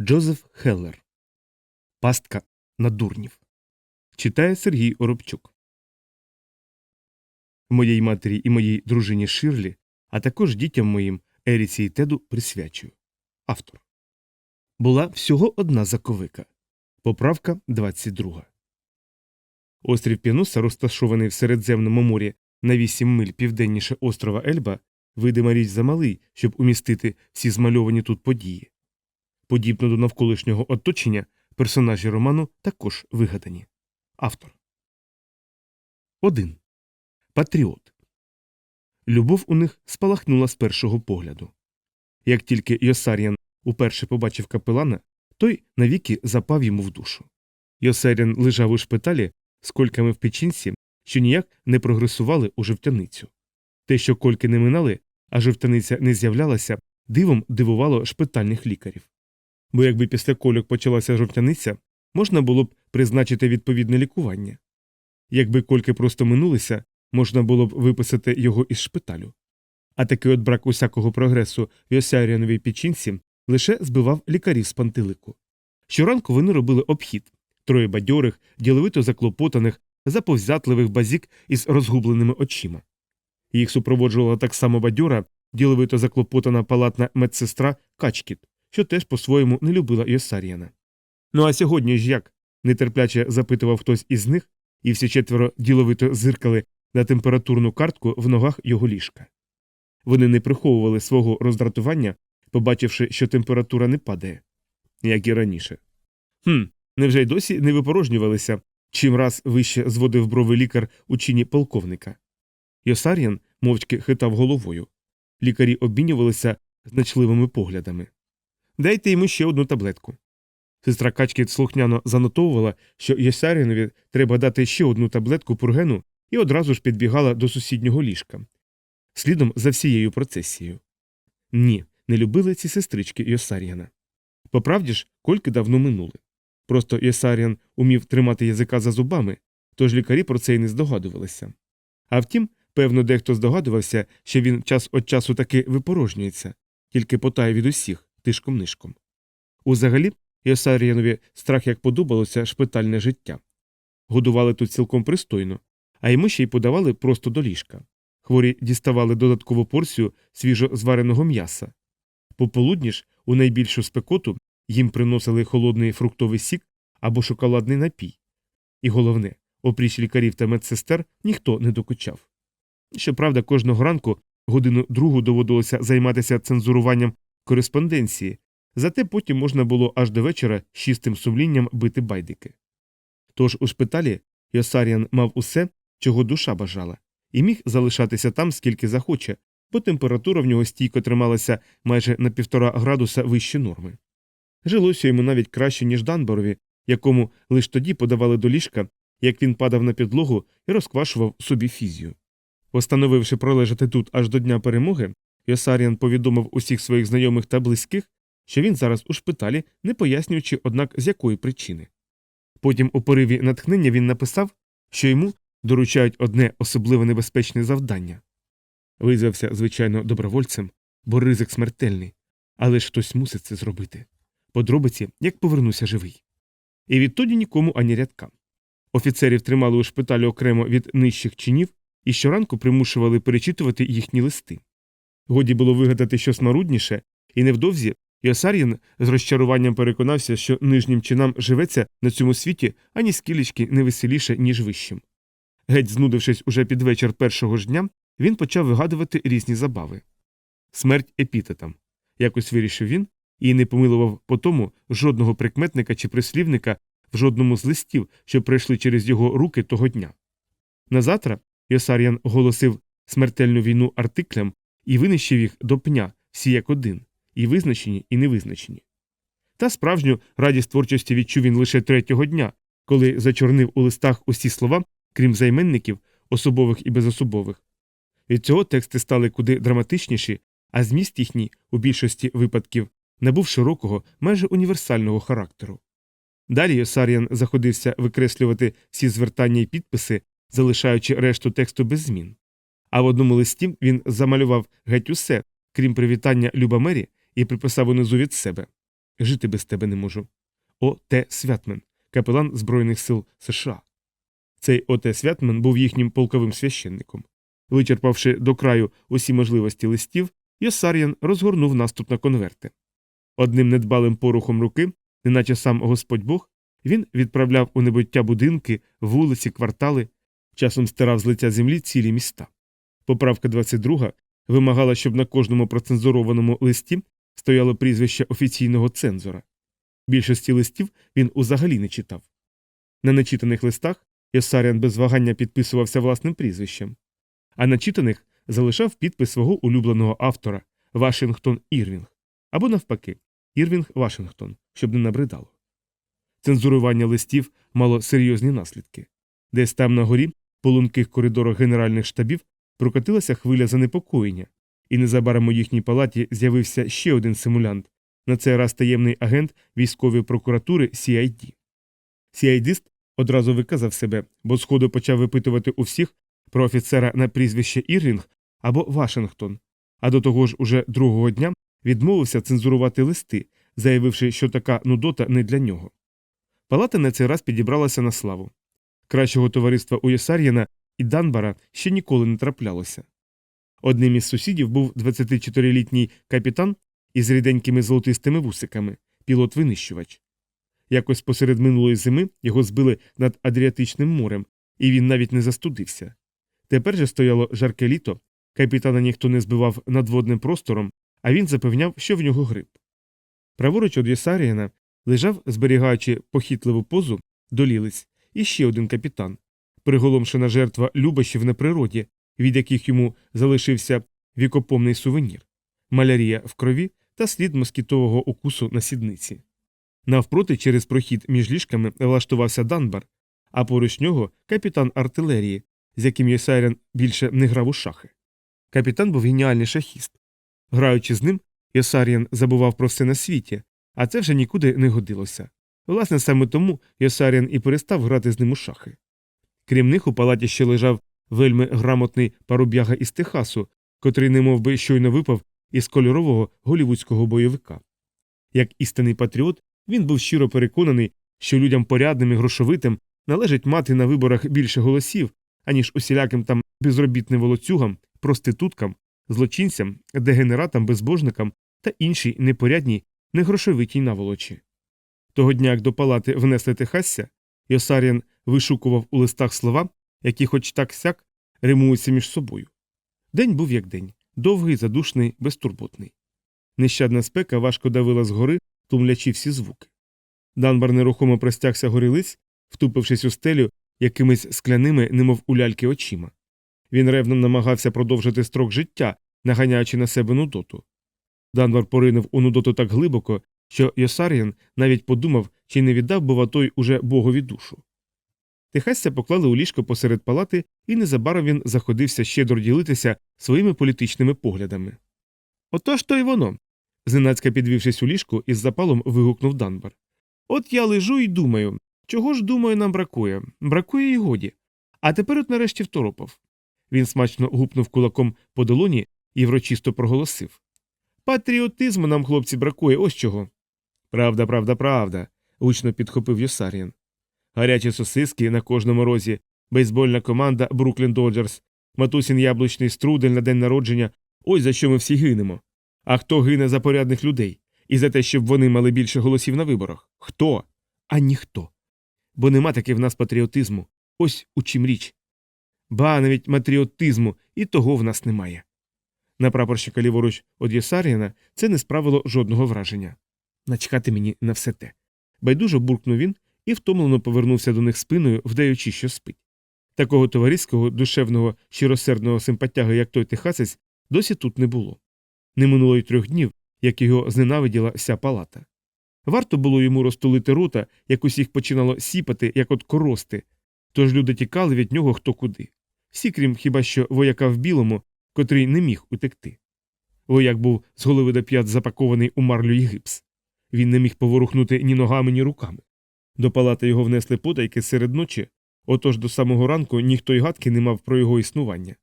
Джозеф Хеллер. Пастка на дурнів. Читає Сергій Оробчук. Моїй матері і моїй дружині Ширлі, а також дітям моїм Еріці і Теду присвячую. Автор. Була всього одна заковика. Поправка 22. Острів Пінуса, розташований в Середземному морі на 8 миль південніше острова Ельба, видима річ замалий, щоб умістити всі змальовані тут події. Подібно до навколишнього оточення, персонажі роману також вигадані. Автор 1. Патріот. Любов у них спалахнула з першого погляду. Як тільки Йосаріан уперше побачив капелана, той навіки запав йому в душу. Йосаріан лежав у шпиталі з кольками в печінці, що ніяк не прогресували у жовтяницю. Те, що кольки не минали, а жовтяниця не з'являлася, дивом дивувало шпитальних лікарів. Бо якби після кольок почалася жовтяниця, можна було б призначити відповідне лікування. Якби кольки просто минулися, можна було б виписати його із шпиталю. А такий от брак усякого прогресу в Йосаріановій печінці лише збивав лікарів з пантелику. Щоранку вони робили обхід троє бадьорих, діловито заклопотаних, заповзятливих базік із розгубленими очима. Їх супроводжувала так само бадьора, діловито заклопотана палатна медсестра Качкіт, що теж по-своєму не любила Йосаріана. Ну а сьогодні ж як? нетерпляче запитував хтось із них, і всі четверо діловито зиркали на температурну картку в ногах його ліжка. Вони не приховували свого роздратування, побачивши, що температура не падає, як і раніше. Хм, невже й досі не випорожнювалися, чим раз вище зводив брови лікар у чині полковника. Йосар'ян мовчки хитав головою. Лікарі обмінювалися значливими поглядами. Дайте йому ще одну таблетку. Сестра Качки слухняно занотовувала, що Йосарінові треба дати ще одну таблетку пургену і одразу ж підбігала до сусіднього ліжка. Слідом за всією процесією. Ні, не любили ці сестрички Йосаріана. Поправді ж, кольки давно минули. Просто Йосаріан умів тримати язика за зубами, тож лікарі про це й не здогадувалися. А втім, певно, дехто здогадувався, що він час від часу таки випорожнюється, тільки потає від усіх тишком нишком. Узагалі, Йосаріанові страх як подобалося шпитальне життя. Годували тут цілком пристойно, а йому ще й подавали просто до ліжка. Хворі діставали додаткову порцію свіжо звареного м'яса. Пополудні ж, у найбільшу спекоту, їм приносили холодний фруктовий сік або шоколадний напій. І головне, опріч лікарів та медсестер ніхто не докучав. Щоправда, кожного ранку годину другу доводилося займатися цензуруванням кореспонденції, зате потім можна було аж до вечора з чистим сумлінням бити байдики. Тож у шпиталі Йосаріан мав усе, чого душа бажала, і міг залишатися там скільки захоче, бо температура в нього стійко трималася майже на півтора градуса вище норми. Жилося йому навіть краще, ніж Данборові, якому лише тоді подавали до ліжка, як він падав на підлогу і розквашував собі фізію. Постановивши пролежати тут аж до дня перемоги, Йосаріан повідомив усіх своїх знайомих та близьких, що він зараз у шпиталі, не пояснюючи, однак, з якої причини. Потім у пориві натхнення він написав, що йому доручають одне особливо небезпечне завдання. Визвався, звичайно, добровольцем, бо ризик смертельний, але ж хтось мусить це зробити. Подробиці, як повернуся живий. І відтоді нікому ані рядка. Офіцерів тримали у шпиталі окремо від нижчих чинів і щоранку примушували перечитувати їхні листи. Годі було вигадати щось марудніше, і невдовзі Йосар'їн з розчаруванням переконався, що нижнім чинам живеться на цьому світі ані скілечки не веселіше, ніж вищим. Геть знудившись уже під вечір першого ж дня, він почав вигадувати різні забави. Смерть епітетам. Якось вирішив він і не помилував по тому жодного прикметника чи прислівника в жодному з листів, що пройшли через його руки того дня. Назавтра Йосар'ян оголосив смертельну війну артиклям і винищив їх до пня, всі як один, і визначені, і невизначені. Та справжню радість творчості відчув він лише третього дня, коли зачорнив у листах усі слова, крім займенників, особових і безособових. Від цього тексти стали куди драматичніші, а зміст їхній, у більшості випадків, набув широкого, майже універсального характеру. Далі Йосаріан заходився викреслювати всі звертання і підписи, залишаючи решту тексту без змін. А в одному листі він замалював геть усе, крім привітання Люба Мері, і приписав унизу від себе. Жити без тебе не можу. О. Святмен, капелан Збройних сил США. Цей О. Святмен був їхнім полковим священником. Вичерпавши до краю усі можливості листів, Йосар'ян розгорнув наступ на конверти. Одним недбалим порухом руки, неначе сам Господь Бог, він відправляв у небуття будинки, вулиці, квартали, часом стирав з лиця землі цілі міста. Поправка 22 вимагала, щоб на кожному процензурованому листі стояло прізвище офіційного цензора. Більшості листів він узагалі не читав. На нечитаних листах Йосаріан без вагання підписувався власним прізвищем, а на читаних залишав підпис свого улюбленого автора Вашингтон Ірвінг або навпаки Ірвінг Вашингтон, щоб не набридало. Цензурування листів мало серйозні наслідки. Десь там на горі, по лунких коридорах генеральних штабів, прокотилася хвиля занепокоєння, і незабаром у їхній палаті з'явився ще один симулянт, на цей раз таємний агент військової прокуратури CID. CIDист одразу виказав себе, бо сходу почав випитувати у всіх про офіцера на прізвище Ірвінг або Вашингтон, а до того ж уже другого дня відмовився цензурувати листи, заявивши, що така нудота не для нього. Палата на цей раз підібралася на славу. Кращого товариства у Єсар'єна і Данбара ще ніколи не траплялося. Одним із сусідів був 24-літній капітан із ріденькими золотистими вусиками, пілот-винищувач. Якось посеред минулої зими його збили над Адріатичним морем, і він навіть не застудився. Тепер же стояло жарке літо, капітана ніхто не збивав надводним простором, а він запевняв, що в нього грип. Праворуч від Єсарієна лежав, зберігаючи похитливу позу, долілиць, і ще один капітан, приголомшена жертва любощів на природі, від яких йому залишився вікопомний сувенір, малярія в крові та слід москітового укусу на сідниці. Навпроти, через прохід між ліжками влаштувався Данбар, а поруч нього капітан артилерії, з яким Єсайрен більше не грав у шахи. Капітан був геніальний шахіст. Граючи з ним, Йосаріан забував про все на світі, а це вже нікуди не годилося. Власне, саме тому Йосаріан і перестав грати з ним у шахи. Крім них, у палаті ще лежав вельми грамотний паруб'яга із Техасу, котрий немов би щойно випав із кольорового голівудського бойовика. Як істинний патріот, він був щиро переконаний, що людям порядним і грошовитим належить мати на виборах більше голосів, аніж усіляким там безробітним волоцюгам, проституткам, злочинцям, дегенератам, безбожникам та іншій непорядній, негрошовитій наволочі. Того дня, як до палати внесли Техасся, Йосаріан вишукував у листах слова, які, хоч так сяк, римуються між собою. День був як день, довгий, задушний, безтурботний. Нещадна спека важко давила згори, тумлячи всі звуки. Данбар нерухомо простягся горілиць, втупившись у стелю якимись скляними, немов у ляльки очима. Він ревно намагався продовжити строк життя, наганяючи на себе нудоту. Данбар поринув у нудоту так глибоко, що Йосаріан навіть подумав, чи не віддав бува той уже богові душу. Техасця поклали у ліжко посеред палати, і незабаром він заходився щедро ділитися своїми політичними поглядами. Отож то й воно. зненацька підвівшись у ліжку, із запалом вигукнув Данбар. От я лежу і думаю, чого ж думаю, нам бракує? Бракує й годі. А тепер от нарешті второпав. Він смачно гупнув кулаком по долоні і врочисто проголосив. Патріотизму нам, хлопці, бракує, ось чого. Правда, правда, правда. гучно підхопив Йосаріан. Гарячі сосиски на кожному розі, бейсбольна команда Бруклін Доджерс, матусін яблучний струдель на день народження. Ось за що ми всі гинемо. А хто гине за порядних людей? І за те, щоб вони мали більше голосів на виборах? Хто? А ніхто. Бо нема таки в нас патріотизму. Ось у чим річ. Ба навіть матріотизму і того в нас немає. На прапорщика ліворуч од Єсаріана це не справило жодного враження. Начхати мені на все те. Байдуже буркнув він і втомлено повернувся до них спиною, вдаючи, що спить. Такого товариського, душевного, щиросердного симпатяга, як той техасець, досі тут не було. Не минуло й трьох днів, як його зненавиділа вся палата. Варто було йому розтулити рота, як усіх починало сіпати, як от корости, тож люди тікали від нього хто куди. Всі, крім хіба що вояка в білому, котрий не міг утекти. Вояк був з голови до п'ят запакований у марлю й гипс. Він не міг поворухнути ні ногами, ні руками. До палати його внесли потайки серед ночі, отож до самого ранку ніхто й гадки не мав про його існування.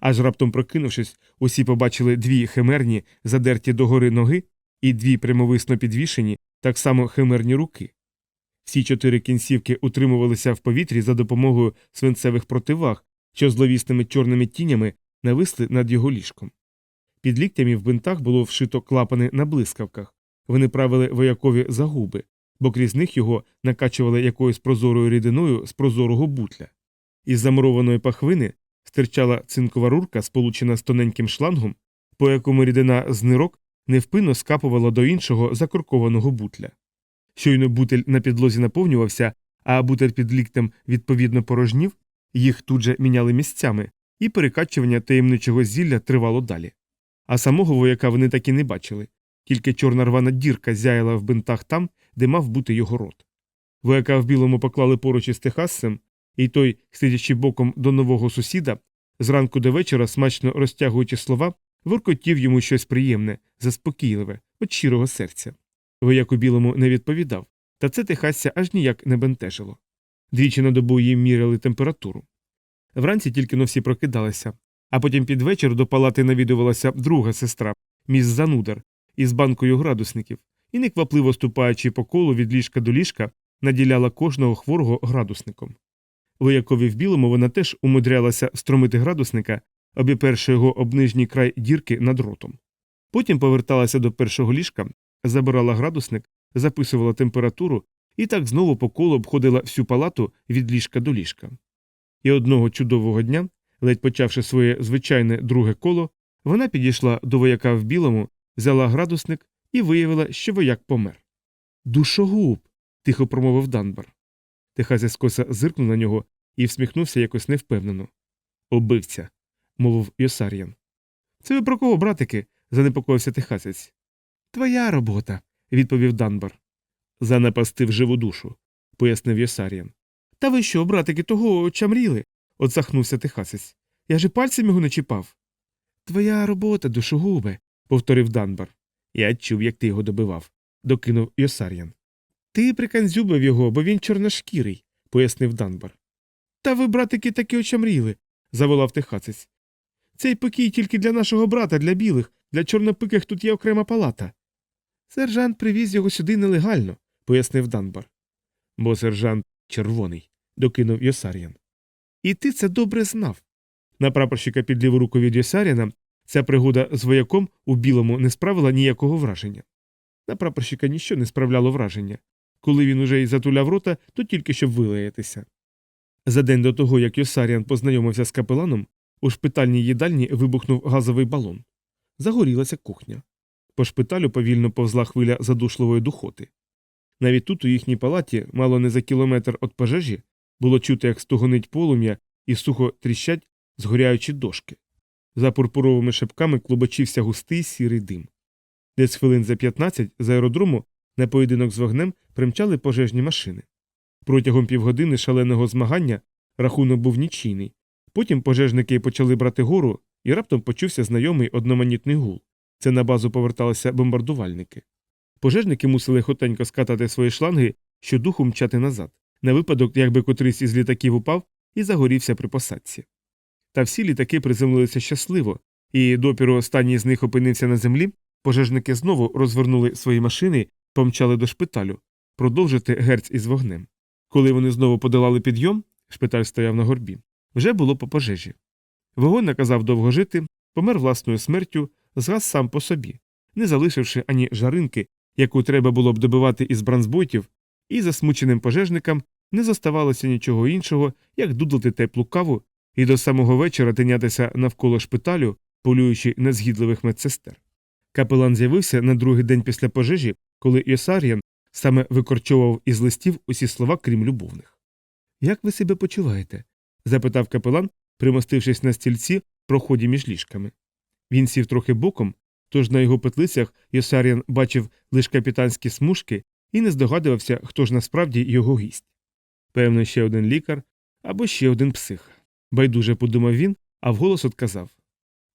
Аж раптом прокинувшись, усі побачили дві химерні, задерті догори ноги, і дві прямовисно підвішені, так само химерні руки. Всі чотири кінцівки утримувалися в повітрі за допомогою свинцевих противаг, що зловісними чорними тінями нависли над його ліжком. Під ліктями в бинтах було вшито клапани на блискавках. Вони правили воякові за губи, бо крізь них його накачували якоюсь прозорою рідиною з прозорого бутля. Із замурованої пахвини стирчала цинкова рурка, сполучена з тоненьким шлангом, по якому рідина з нирок невпинно скапувала до іншого закоркованого бутля. Щойно бутель на підлозі наповнювався, а бутель під ліктем відповідно порожнів, їх тут же міняли місцями, і перекачування таємничого зілля тривало далі. А самого вояка вони так і не бачили, тільки чорна рвана дірка зяяла в бинтах там, де мав бути його рот. Вояка в білому поклали поруч із техасцем, і той, сидячи боком до нового сусіда, зранку до вечора, смачно розтягуючи слова, воркотів йому щось приємне, заспокійливе, від щирого серця. Вояк у білому не відповідав, та це техасця аж ніяк не бентежило. Двічі на добу їм міряли температуру. Вранці тільки но всі прокидалися, а потім під вечір до палати навідувалася друга сестра, міс Занудар, із банкою градусників, і, неквапливо ступаючи по колу від ліжка до ліжка, наділяла кожного хворого градусником. Воякові в білому вона теж умудрялася стромити градусника, обіперши його об нижній край дірки над ротом. Потім поверталася до першого ліжка, забирала градусник, записувала температуру і так знову по колу обходила всю палату від ліжка до ліжка. І одного чудового дня, ледь почавши своє звичайне друге коло, вона підійшла до вояка в білому, взяла градусник і виявила, що вояк помер. Душогуб. тихо промовив Данбар. Техасець скоса зиркнув на нього і всміхнувся якось невпевнено. Убивця, мовив Йосар'ян. Це ви про кого, братики? занепокоївся техасець. Твоя робота, відповів Данбар. Занапастив живу душу, пояснив Йосар'ян. Та ви що, братики, того чамріли? отсахнувся техасець. Я ж і пальцем його не чіпав. Твоя робота, душогубе, повторив Данбар. Я чув, як ти його добивав, докинув Йосар'ян. Ти приканзюбив його, бо він чорношкірий, пояснив Данбар. Та ви, братики, таки очамріли, заволав техасець. Цей покій тільки для нашого брата, для білих, для чорнопиких тут є окрема палата. Сержант привіз його сюди нелегально, пояснив Данбар. Бо сержант червоний, докинув Йосар'ян. І ти це добре знав. На прапорщика під ліву руку від Йосар'яна ця пригода з вояком у білому не справила ніякого враження. На прапорщика ніщо не справляло враження. Коли він уже й затуляв рота, то тільки щоб вилаятися. За день до того, як Йосаріан познайомився з капеланом, у шпитальній їдальні вибухнув газовий балон. Загорілася кухня. По шпиталю повільно повзла хвиля задушливої духоти. Навіть тут, у їхній палаті, мало не за кілометр від пожежі, було чути, як стогонить полум'я і сухо тріщать згоряючі дошки. За пурпуровими шипками клубочився густий сірий дим. Десь хвилин за 15 з аеродрому на поєдинок з вогнем примчали пожежні машини. Протягом півгодини шаленого змагання рахунок був нічийний. Потім пожежники почали брати гору, і раптом почувся знайомий одноманітний гул. Це на базу поверталися бомбардувальники. Пожежники мусили хотенько скатати свої шланги, що духу мчати назад, на випадок, якби котрийсь із літаків упав і загорівся при посадці. Та всі літаки приземлилися щасливо, і допіру останній з них опинився на землі, пожежники знову розвернули свої машини, помчали до шпиталю, продовжити герць із вогнем. Коли вони знову подолали підйом, шпиталь стояв на горбі, вже було по пожежі. Вогонь наказав довго жити, помер власною смертю, згас сам по собі, не залишивши ані жаринки, яку треба було б добивати із бранзботів, і засмученим пожежникам не зоставалося нічого іншого, як дудлити теплу каву і до самого вечора тинятися навколо шпиталю, полюючи на згідливих медсестер. Капелан з'явився на другий день після пожежі, коли Йосар'ян саме викорчовував із листів усі слова, крім любовних. Як ви себе почуваєте? запитав капелан, примостившись на стільці в проході між ліжками. Він сів трохи боком, тож на його петлицях Йосар'ян бачив лише капітанські смужки і не здогадувався, хто ж насправді його гість. Певно, ще один лікар або ще один псих. Байдуже подумав він, а вголос отказав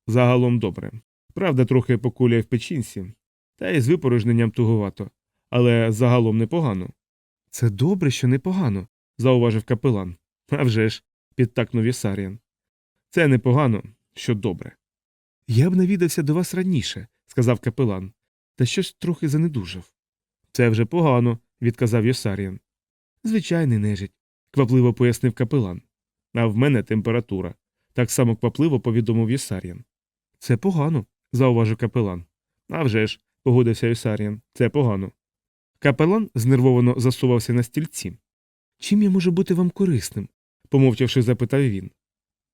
Загалом добре. Правда, трохи покуляє в печінці, та й з випорожненням туговато, але загалом непогано. Це добре, що непогано, зауважив капелан. «А вже ж», – підтакнув Єсаріан. Це непогано, що добре. Я б навідався до вас раніше, сказав капелан. та щось трохи занедужав. Це вже погано, відказав Йосаріан. Звичайний нежить, квапливо пояснив капелан. А в мене температура. Так само квапливо повідомив Йосаріан. Це погано, зауважив капелан. «А вже ж», – погодився Йосаріан, це погано. Капелан знервовано засувався на стільці. Чим я можу бути вам корисним? помовчавши, запитав він.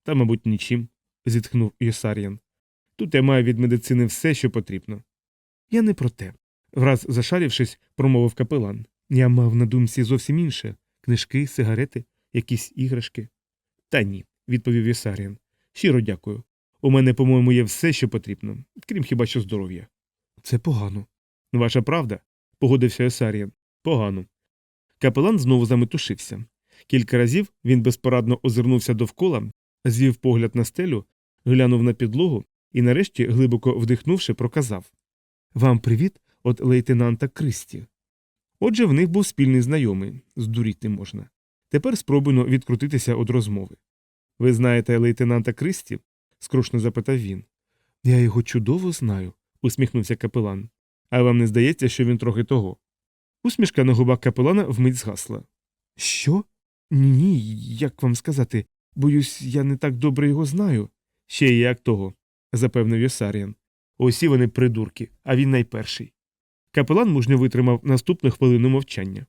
Та, мабуть, нічим, зітхнув Йосаріан. Тут я маю від медицини все, що потрібно. Я не про те. Враз зашарівшись, промовив капелан. Я мав на думці зовсім інше книжки, сигарети, якісь іграшки. Та ні, відповів Йосаріан. Щиро дякую. У мене, по-моєму, є все, що потрібно, крім хіба що здоров'я. Це погано. Ваша правда, погодився Йосаріан. Погано. Капелан знову заметушився. Кілька разів він безпорадно озирнувся довкола, звів погляд на стелю, глянув на підлогу і, нарешті, глибоко вдихнувши, проказав Вам привіт від лейтенанта Кристі. Отже, в них був спільний знайомий, здуріти можна. Тепер спробуйно відкрутитися від розмови. Ви знаєте лейтенанта Кристі? скрушно запитав він. Я його чудово знаю, усміхнувся капелан. А вам не здається, що він трохи того? Усмішка на губах капелана вмить згасла. Що? Ні, як вам сказати, боюсь, я не так добре його знаю. Ще й як того, запевнив Йосаріан. Усі вони придурки, а він найперший. Капелан мужньо витримав наступну хвилину мовчання.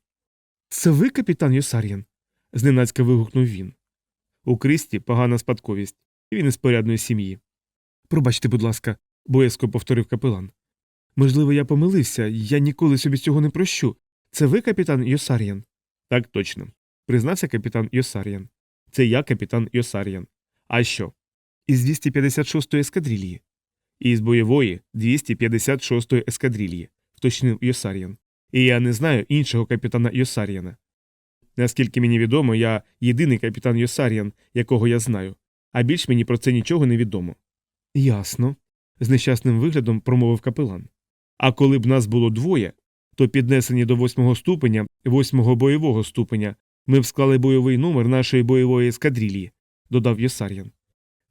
Це ви, капітан Йосаріан? Зненацька вигукнув він. У Кристі погана спадковість, і він із порядної сім'ї. Пробачте, будь ласка, боязко повторив капелан. Можливо, я помилився, я ніколи собі цього не прощу. Це ви, капітан Йосаріан? Так точно, признався капітан Йосаріан. Це я, капітан Йосаріан. А що? Із 256-ї ескадрилії. Із бойової 256-ї ескадрилії, вточнив Йосаріан. І я не знаю іншого капітана Йосаріана. Наскільки мені відомо, я єдиний капітан Йосаріан, якого я знаю, а більш мені про це нічого не відомо. Ясно, з нещасним виглядом промовив капелан. А коли б нас було двоє, то піднесені до восьмого ступеня, восьмого бойового ступеня, ми б склали бойовий номер нашої бойової ескадрилії, додав Йосар'ян.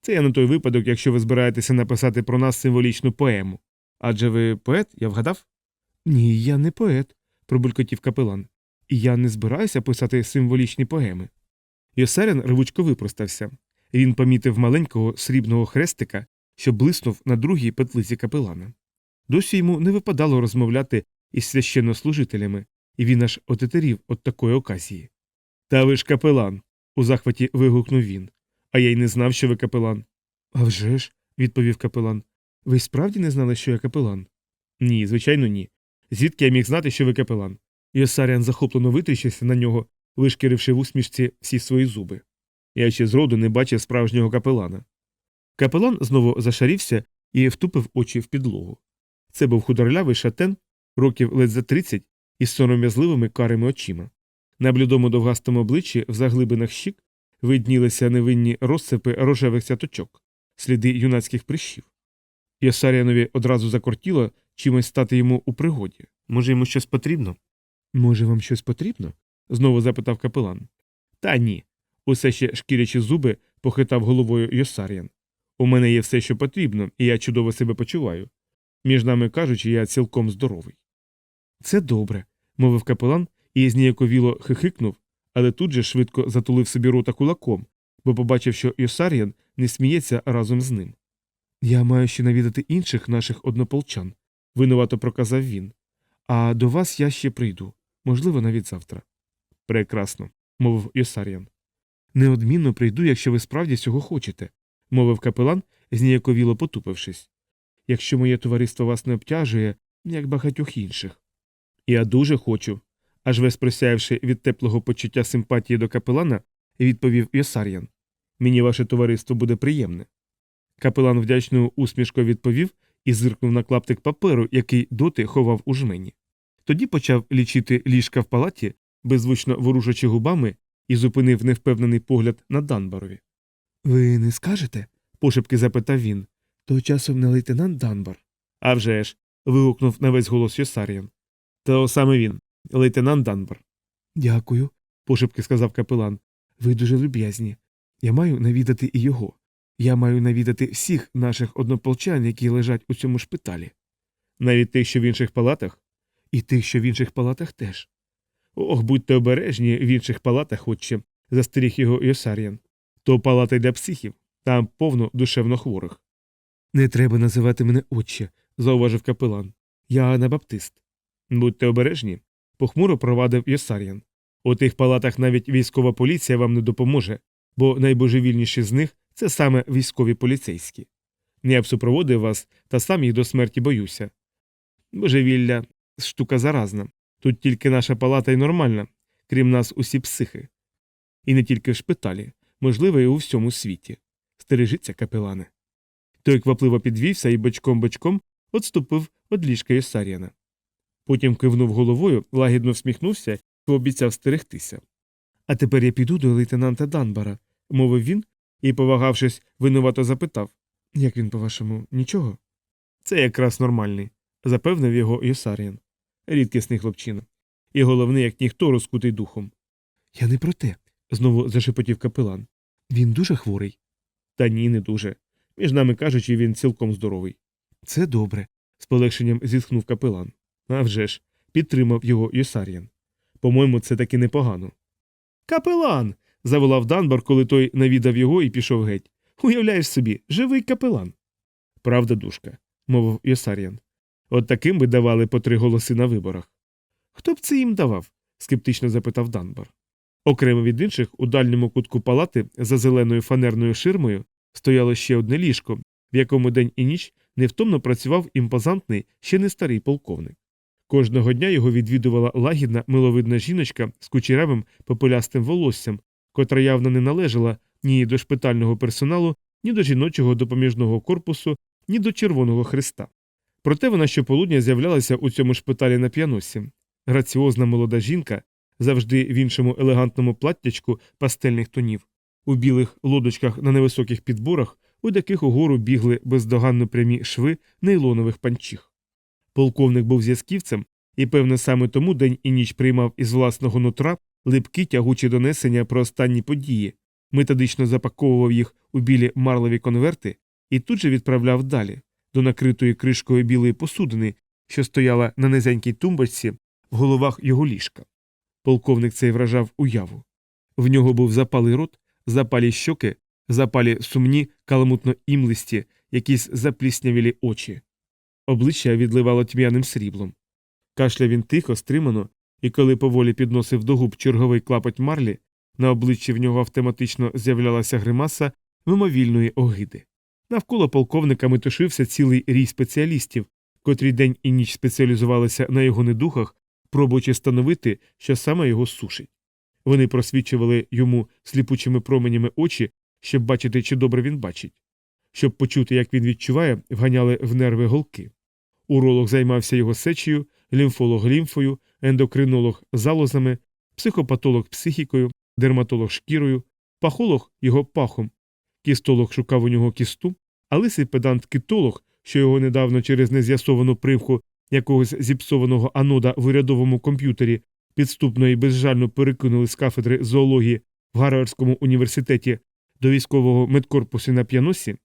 Це я на той випадок, якщо ви збираєтеся написати про нас символічну поему. Адже ви поет, я вгадав? Ні, я не поет, пробулькотів капелан. І я не збираюся писати символічні поеми. Йосарян рвучко випростався. Він помітив маленького срібного хрестика, що блиснув на другій петлиці капелана. Досі йому не випадало розмовляти із священнослужителями, і він аж отетерів від такої оказії. Та ви ж капелан. у захваті вигукнув він. А я й не знав, що ви капелан. «А вже ж», – відповів капелан. Ви справді не знали, що я капелан? Ні, звичайно, ні. Звідки я міг знати, що ви капелан? Йосаріан захоплено витріщився на нього, вишкіривши в усмішці всі свої зуби. Я ще зроду не бачив справжнього капелана. Капелан знову зашарівся і втупив очі в підлогу. Це був худорлявий шатен, років ледь за тридцять, із сором'язливими карими очима. На блідому довгастому обличчі в заглибинах щік виднілися невинні розсипи рожевих сяточок, сліди юнацьких прищів. Йосаріанові одразу закортіло чимось стати йому у пригоді. Може, йому щось потрібно? Може, вам щось потрібно? знову запитав капелан. Та ні. Усе ще шкірячи зуби, похитав головою Йосаріан. У мене є все, що потрібно, і я чудово себе почуваю. Між нами кажучи, я цілком здоровий. Це добре, мовив капелан і зніяковіло хихикнув, але тут же швидко затулив собі рота кулаком, бо побачив, що Йосаріан не сміється разом з ним. Я маю ще навідати інших наших однополчан, винувато проказав він. А до вас я ще прийду, можливо, навіть завтра. Прекрасно, мовив Йосаріан. Неодмінно прийду, якщо ви справді цього хочете, мовив капелан, зніяковіло потупившись. Якщо моє товариство вас не обтяжує, як багатьох інших. Я дуже хочу. аж весь просяявши від теплого почуття симпатії до капелана, відповів Йосар'ян. Мені ваше товариство буде приємне. Капелан вдячною усмішкою відповів і зиркнув на клаптик паперу, який доти ховав у жмені. Тоді почав лічити ліжка в палаті, беззвучно ворушачи губами, і зупинив невпевнений погляд на Данбарові. Ви не скажете? пошепки запитав він. То часом не лейтенант Данбар. «А вже ж!» – вигукнув на весь голос Йосаріан. То саме він, лейтенант Данбар. Дякую, пошепки сказав капелан. Ви дуже люб'язні. Я маю навідати і його. Я маю навідати всіх наших однополчан, які лежать у цьому шпиталі. Навіть тих, що в інших палатах? І тих, що в інших палатах теж. Ох, будьте обережні в інших палатах, отче, застеріг його Йосар'ян. То палата для психів, там повно душевно хворих. Не треба називати мене отче, зауважив капелан. Я анабаптист. Будьте обережні, похмуро провадив Йосар'ян. У тих палатах навіть військова поліція вам не допоможе, бо найбожевільніші з них це саме військові поліцейські. Я б супроводив вас та сам їх до смерті боюся. Божевілля штука заразна. Тут тільки наша палата й нормальна, крім нас усі психи. І не тільки в шпиталі, можливо, і у всьому світі. Стережіться, капелане. Той квапливо підвівся і бочком-бочком отступив від ліжка Йосаріана. Потім кивнув головою, лагідно всміхнувся і обіцяв стерегтися. А тепер я піду до лейтенанта Данбара, мовив він і, повагавшись, винувато запитав Як він, по-вашому, нічого? Це якраз нормальний, запевнив його Йосаріан. Рідкісний хлопчина. І головний, як ніхто, розкутий духом. Я не про те, знову зашепотів капелан. Він дуже хворий. Та ні, не дуже. Між нами кажучи, він цілком здоровий. Це добре, з полегшенням зітхнув капелан. «А вже ж», – підтримав його Йосаріан. По-моєму, це таки непогано. Капелан. заволав Данбар, коли той навідав його і пішов геть. Уявляєш собі, живий капелан. Правда, душка, мовив Йосаріан. От таким би давали по три голоси на виборах. Хто б це їм давав? скептично запитав Данбар. Окремо від інших, у дальньому кутку палати, за зеленою фанерною ширмою, стояло ще одне ліжко, в якому день і ніч невтомно працював імпозантний, ще не старий полковник. Кожного дня його відвідувала лагідна, миловидна жіночка з кучерявим популястим волоссям, котра явно не належала ні до шпитального персоналу, ні до жіночого допоміжного корпусу, ні до Червоного Христа. Проте вона щополудня з'являлася у цьому шпиталі на п'яносі. Граціозна молода жінка, завжди в іншому елегантному платтячку пастельних тонів, у білих лодочках на невисоких підборах, у яких угору бігли бездоганно прямі шви нейлонових панчіх. Полковник був зв'язківцем, і, певне, саме тому день і ніч приймав із власного нутра липкі тягучі донесення про останні події, методично запаковував їх у білі марлові конверти і тут же відправляв далі, до накритої кришкою білої посудини, що стояла на низенькій тумбочці в головах його ліжка. Полковник цей вражав уяву. В нього був запалий рот, запалі щоки, запалі сумні, каламутно імлисті, якісь запліснявілі очі. Обличчя відливало тьмяним сріблом. Кашля він тихо, стримано, і коли поволі підносив до губ черговий клапоть марлі, на обличчі в нього автоматично з'являлася гримаса мимовільної огиди. Навколо полковника метушився цілий рій спеціалістів, котрі день і ніч спеціалізувалися на його недухах, пробуючи становити, що саме його сушить. Вони просвічували йому сліпучими променями очі, щоб бачити, чи добре він бачить. Щоб почути, як він відчуває, вганяли в нерви голки. Уролог займався його сечею, лімфолог лімфою, ендокринолог залозами, психопатолог психікою, дерматолог шкірою, пахолог його пахом, кістолог шукав у нього кісту, а лисий педант китолог, що його недавно через нез'ясовану привку якогось зіпсованого анода в урядовому комп'ютері підступно і безжально перекинули з кафедри зоології в Гарвардському університеті до військового медкорпусу на п'яносі,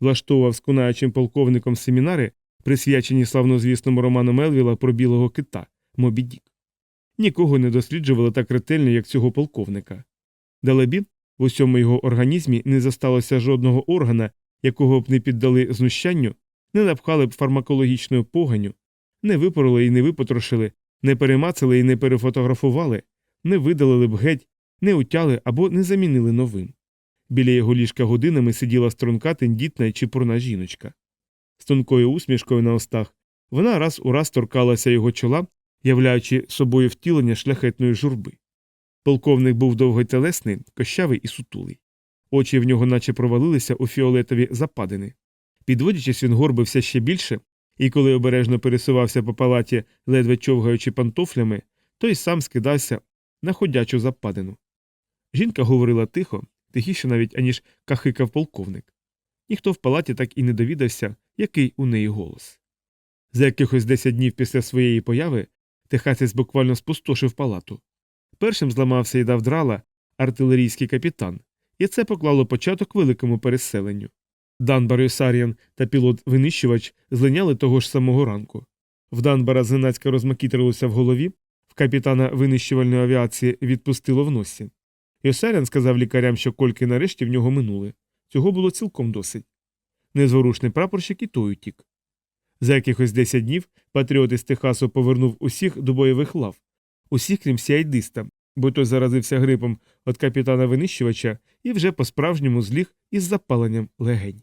влаштовував з кунаючим полковником семінари, присвячені славнозвісному роману Мелвіла про білого кита Мобі Дік. Нікого не досліджували так ретельно, як цього полковника. Далебі, в усьому його організмі не зосталося жодного органа, якого б не піддали знущанню, не напхали б фармакологічною поганю, не випороли і не випотрошили, не перемацали і не перефотографували, не видалили б геть, не утяли або не замінили новим. Біля його ліжка годинами сиділа струнка тендітна і чепурна жіночка. З тонкою усмішкою на устах вона раз у раз торкалася його чола, являючи собою втілення шляхетної журби. Полковник був довготелесний, кощавий і сутулий. Очі в нього наче провалилися у фіолетові западини. Підводячись, він горбився ще більше, і коли обережно пересувався по палаті, ледве човгаючи пантофлями, той сам скидався на ходячу западину. Жінка говорила тихо, тихіше навіть, аніж кахикав полковник. Ніхто в палаті так і не довідався, який у неї голос. За якихось десять днів після своєї появи техасець буквально спустошив палату. Першим зламався і дав драла артилерійський капітан, і це поклало початок великому переселенню. Дан Барюсаріан та пілот-винищувач злиняли того ж самого ранку. В Данбара зненацька розмакітрилося в голові, в капітана винищувальної авіації відпустило в носі. Йосарян сказав лікарям, що кольки нарешті в нього минули. Цього було цілком досить. Незворушний прапорщик і той утік. За якихось 10 днів патріот із Техасу повернув усіх до бойових лав, усіх крім сіайдиста, бо той заразився грипом від капітана винищувача і вже по-справжньому зліг із запаленням легень.